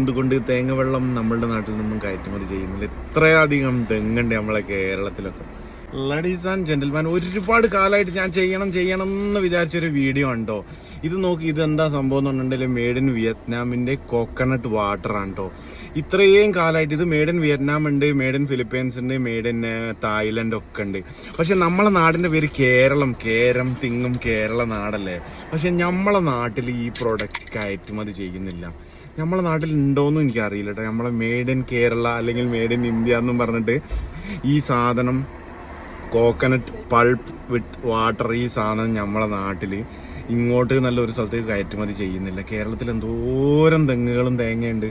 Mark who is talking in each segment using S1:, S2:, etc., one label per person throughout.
S1: എന്തുകൊണ്ട് തേങ്ങ വെള്ളം നമ്മളുടെ നാട്ടിൽ നിന്നും കയറ്റുമതി ചെയ്യുന്നില്ല? ഇത്രയധികം തെങ്ങുണ്ട് നമ്മളെ കേരളത്തിലൊക്കെ. ലേഡീസ് ആൻഡ് ജെന്റിൽമാൻ ഒരുപാട് കാലമായിട്ട് ഞാൻ ചെയ്യണം ചെയ്യണം എന്ന് വിചാരിച്ചൊരു വീഡിയോ ഉണ്ടോ? ഇത് നോക്കി ഇതെന്താ സംഭവം എന്ന് പറഞ്ഞിട്ടുണ്ടെങ്കിൽ മേഡ് ഇൻ വിയറ്റ്നാമിന്റെ കോക്കനട്ട് വാട്ടർ ആണ് കേട്ടോ ഇത്രയും കാലമായിട്ട് ഇത് മേഡ് ഇൻ വിയറ്റ്നാം ഉണ്ട് മേഡ് ഇൻ ഫിലിപ്പീൻസ് ഉണ്ട് മേഡ് ഇൻ തായ്ലൻഡ് ഒക്കെ ഉണ്ട്. പക്ഷെ നമ്മളെ നാടിന്റെ പേര് കേരളം കേരം തിങ്ങും കേരള നാടല്ലേ? പക്ഷെ നമ്മളെ നാട്ടിൽ ഈ പ്രൊഡക്റ്റ് കയറ്റുമതി ചെയ്യുന്നില്ല. നമ്മളെ നാട്ടിൽ ഉണ്ടോയെന്നും എനിക്കറിയില്ല കേട്ടോ നമ്മളെ മേഡ് ഇൻ കേരള അല്ലെങ്കിൽ മേഡ് ഇൻ ഇന്ത്യ എന്നും പറഞ്ഞിട്ട് ഈ സാധനം കോക്കനട്ട് പൾപ്പ് വിത്ത് വാട്ടർ ഈ സാധനം നമ്മളെ നാട്ടിൽ ഇങ്ങോട്ട് നല്ലൊരു സ്ഥലത്തേക്ക് കയറ്റുമതി ചെയ്യുന്നില്ല. കേരളത്തിൽ എന്തോരം തെങ്ങുകളും തേങ്ങയുണ്ട്.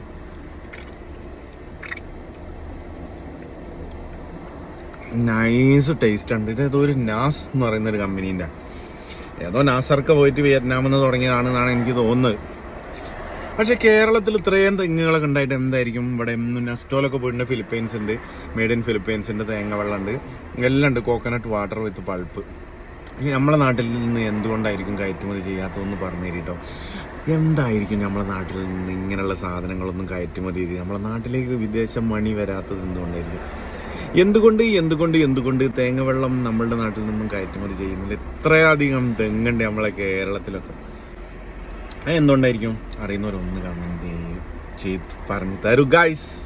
S1: നൈസ് ടേസ്റ്റ് ഉണ്ട്. ഇത് ഏതോ ഒരു നാസ് എന്ന് പറയുന്ന ഒരു കമ്പനീന്റെ. ഏതോ നാസർക്ക് പോയിട്ട് വിയറ്റ്നാമിൽ നിന്ന് തുടങ്ങിയതാണെന്നാണ് എനിക്ക് തോന്നുന്നത്. പക്ഷെ കേരളത്തിൽ ഇത്രയും തെങ്ങുകളൊക്കെ ഉണ്ടായിട്ട് എന്തായിരിക്കും? ഇവിടെ നെസ്റ്റോലൊക്കെ പോയിട്ടുണ്ട്. ഫിലിപ്പൈൻസ് ഉണ്ട്. മെയ്ഡ് ഇൻ ഫിലിപ്പൈൻസിന്റെ തേങ്ങ വെള്ളമുണ്ട് എല്ലാം ഉണ്ട്. കോക്കനട്ട് വാട്ടർ വിത്ത് പൾപ്പ് നമ്മളെ നാട്ടിൽ നിന്ന് എന്തുകൊണ്ടായിരിക്കും കയറ്റുമതി ചെയ്യാത്തതെന്ന് പറഞ്ഞു തരീട്ടോ എന്തായിരിക്കും നമ്മളെ നാട്ടിൽ നിന്ന് ഇങ്ങനെയുള്ള സാധനങ്ങളൊന്നും കയറ്റുമതി ചെയ്ത്? നമ്മളെ നാട്ടിലേക്ക് വിദേശ മണി വരാത്തത് എന്തുകൊണ്ടായിരിക്കും? എന്തുകൊണ്ട് എന്തുകൊണ്ട് എന്തുകൊണ്ട് തേങ്ങ വെള്ളം നമ്മളുടെ നാട്ടിൽ നിന്നും കയറ്റുമതി ചെയ്യുന്നില്ല? ഇത്രയധികം തെങ്ങുണ്ട് നമ്മളെ കേരളത്തിലൊക്കെ. അത് എന്തുകൊണ്ടായിരിക്കും അറിയുന്നവരൊന്ന് കമന്റ് ചെയ്ത് പറഞ്ഞു തരൂ ഗൈസ്